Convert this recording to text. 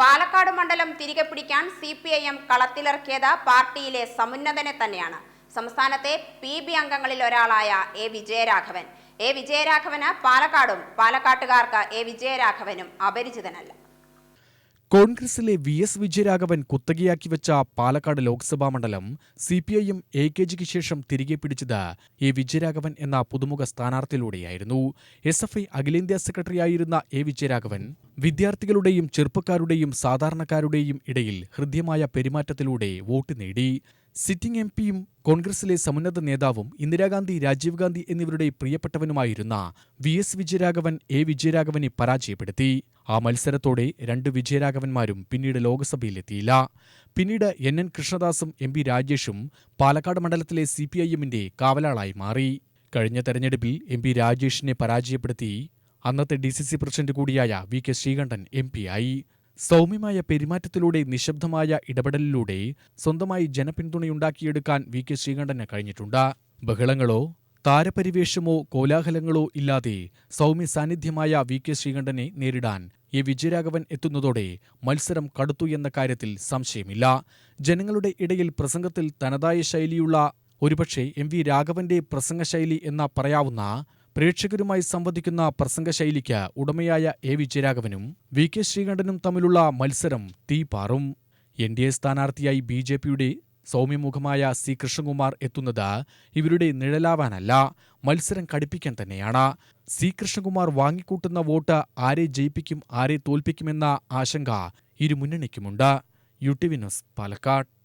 പാലക്കാട് മണ്ഡലം തിരികെ പിടിക്കാൻ സി പി ഐ എം കളത്തിലിറക്കിയത് പാർട്ടിയിലെ സമുന്നതനെ തന്നെയാണ്. സംസ്ഥാനത്തെ പി ബി അംഗങ്ങളിൽ ഒരാളായ എ വിജയരാഘവൻ. എ വിജയരാഘവന് പാലക്കാടും പാലക്കാട്ടുകാർക്ക് എ വിജയരാഘവനും അപരിചിതനല്ല. കോൺഗ്രസിലെ വി എസ് വിജയരാഘവൻ കുത്തകയാക്കി വെച്ച പാലക്കാട് ലോക്സഭാ മണ്ഡലം C P I M A K ജിക്ക് ശേഷം തിരികെ പിടിച്ചത് എ വിജയരാഘവൻ എന്ന പുതുമുഖ സ്ഥാനാർത്ഥിയിലൂടെയായിരുന്നു. എസ് എഫ് ഐ അഖിലേന്ത്യാ സെക്രട്ടറിയായിരുന്ന എ വിജയരാഘവൻ വിദ്യാർത്ഥികളുടെയും ചെറുപ്പക്കാരുടെയും സാധാരണക്കാരുടെയും ഇടയിൽ ഹൃദ്യമായ പെരുമാറ്റത്തിലൂടെ വോട്ട് നേടി. സിറ്റിംഗ് എം പിയും കോൺഗ്രസിലെ സമുന്നത നേതാവും ഇന്ദിരാഗാന്ധി രാജീവ് ഗാന്ധി എന്നിവരുടെ പ്രിയപ്പെട്ടവനുമായിരുന്ന വി എസ് വിജയരാഘവൻ എ വിജയരാഘവനെ പരാജയപ്പെടുത്തി. ആ മത്സരത്തോടെ രണ്ട് വിജയരാഘവന്മാരും പിന്നീട് ലോക്സഭയിലെത്തിയില്ല. പിന്നീട് എൻ. എൻ. കൃഷ്ണദാസും എം. പി. രാജേഷും പാലക്കാട് മണ്ഡലത്തിലെ സി. പി. ഐ എമ്മിന്റെ കാവലാളായി മാറി. കഴിഞ്ഞ തെരഞ്ഞെടുപ്പിൽ എം. പി. രാജേഷിനെ പരാജയപ്പെടുത്തി അന്നത്തെ ഡി. സി. സി. പ്രസിഡന്റ് കൂടിയായ V. K. Sreekandan M. P. ആയി. സൗമ്യമായ പെരുമാറ്റത്തിലൂടെ നിശബ്ദമായ ഇടപെടലിലൂടെ സ്വന്തമായി ജനപിന്തുണയുണ്ടാക്കിയെടുക്കാൻ വി. കെ. ശ്രീകണ്ഠന് കഴിഞ്ഞിട്ടുണ്ട്. ബഹളങ്ങളോ താരപരിവേഷമോ കോലാഹലങ്ങളോ ഇല്ലാതെ സൗമ്യ സാന്നിധ്യമായ വി കെ ശ്രീകണ്ഠനെ നേരിടാൻ എ വിജയരാഘവൻ എത്തുന്നതോടെ മത്സരം കടുത്തു എന്ന കാര്യത്തിൽ സംശയമില്ല. ജനങ്ങളുടെ ഇടയിൽ പ്രസംഗത്തിൽ തനതായ ശൈലിയുള്ള ഒരുപക്ഷെ എം വി രാഘവന്റെ പ്രസംഗശൈലി എന്ന പറയാവുന്ന പ്രേക്ഷകരുമായി സംവദിക്കുന്ന പ്രസംഗശൈലിക്ക് ഉടമയായ എ വിജയരാഘവനും വി കെ ശ്രീകണ്ഠനും തമ്മിലുള്ള മത്സരം തീപാറും എൻ ഡി എ സ്ഥാനാർത്ഥിയായി ബി ജെ പിയുടെ സൗമ്യമുഖമായ സി. കൃഷ്ണകുമാർ എത്തുന്നത് ഇവരുടെ നിഴലാവാനല്ല മത്സരം കടുപ്പിക്കാൻ തന്നെയാണ്. സി. കൃഷ്ണകുമാർ വാങ്ങിക്കൂട്ടുന്ന വോട്ട് ആരെ ജയിപ്പിക്കും ആരെ തോൽപ്പിക്കുമെന്ന ആശങ്ക ഇരു മുന്നണിക്കുമുണ്ട്. U T Palakkad.